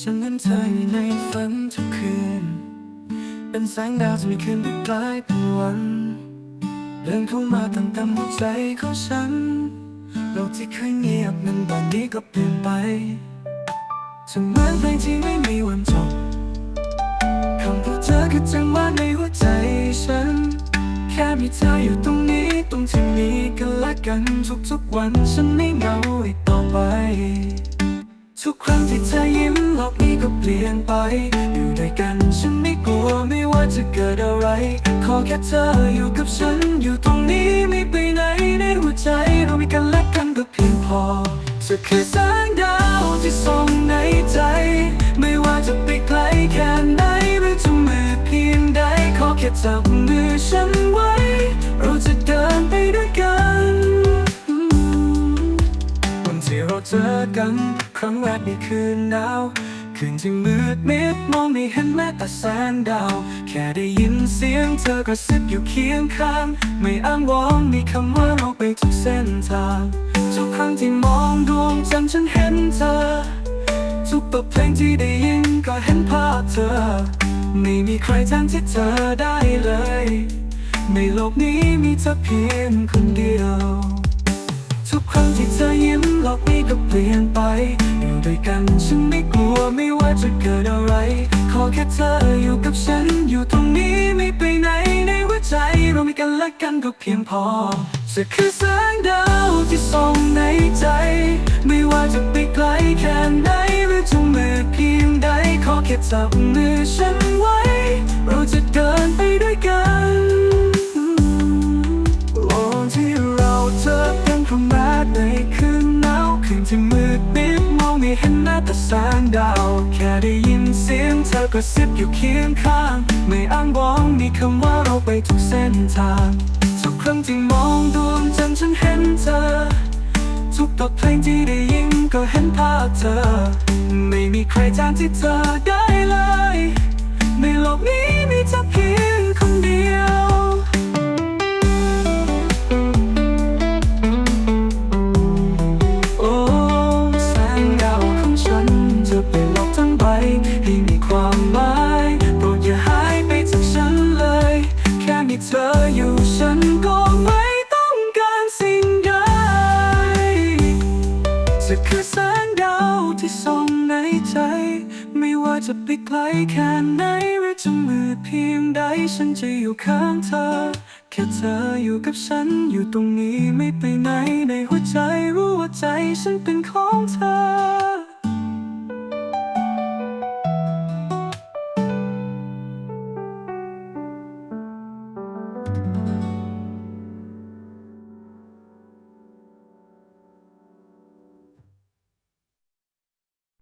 ฉันนั้นเธออยู่ในฝันทุกคืน เป็นแสงดาวจะมีคืนที่กลายเป็นวัน เดินเข้ามาตั้งแต่หัวใจของฉัน โลกที่เคยเงียบนั้นตอนนี้ก็เปลี่ยนไปจะเหมือนเพลงที่ไม่มีวันจบคำพูดเธอคือจังหวะในหัวใจฉัน แค่มีเธออยู่ตรงนี้ตรงที่มีกันและกันทุกๆวันฉันไม่เหงาอีกต่อไป ทุกครั้งที่เธอยิ้มโลกนี้ก็เปลี่ยนไป อยู่ด้วยกันฉันไม่กลัวไม่ว่าจะเกิดอะไร ขอแค่เธออยู่กับฉันอยู่ตรงนี้ไม่ไปไหนในหัวใจเรามีกันและกันก็เพียงพอจะคือแสงดาวที่ส่องในใจ ไม่ว่าจะไปไกลแค่ไหนหรือจะมือเพียงใดขอแค่จับมือฉันไว้ เราจะเดินไปด้วยกัน เจอกัน ครั้งแรกในคืนหนาว คืนที่มืดมิดมองไม่เห็นแม้แต่แสงดาว แค่ได้ยินเสียงเธอกระซิบอยู่เคียงข้าง ไม่อ้างว้างมีคำว่าเราไปทุกเส้นทางทุกครั้งที่มองดวงจันทร์ฉันเห็นเธอ ทุกบทเพลงที่ได้ยินก็เห็นภาพเธอ ไม่มีใครแทนที่เธอได้เลย ในโลกนี้มีเธอเพียงคนเดียว ทุกครั้งที่เธอยิ้มโลกนี้ก็เปลี่ยนไป อยู่ด้วยกันฉันไม่กลัวไม่ว่าจะเกิดอะไร ขอแค่เธออยู่กับฉันอยู่ตรงนี้ไม่ไปไหนในหัวใจเรามีกันและกันก็เพียงพอจะคือแสงดาวที่ส่องในใจ ไม่ว่าจะไปไกลแค่ไหนหรือจะมือเพียงใดขอแค่จับมือฉันไว้ เห็นแม้แต่แสงดาว แค่ได้ยินเสียงเธอกระซิบอยู่เคียงข้าง ไม่อ้างว้างมีคำว่าเราไปทุกเส้นทางทุกครั้งที่มองดวงจันทร์ฉันเห็นเธอ ทุกบทเพลงที่ได้ยินก็เห็นภาพเธอ ไม่มีใครแทนที่เธอได้เลย อยู่ฉันก็ไม่ต้องการสิ่งใดจะคือแสงดาวที่ส่องในใจ ไม่ว่าจะไปไกลแค่ไหนหรือจะมืดเพียงใด ฉันจะอยู่ข้างเธอ แค่เธออยู่กับฉันอยู่ตรงนี้ไม่ไปไหนในหัวใจรู้ว่าใจฉันเป็นของเธอ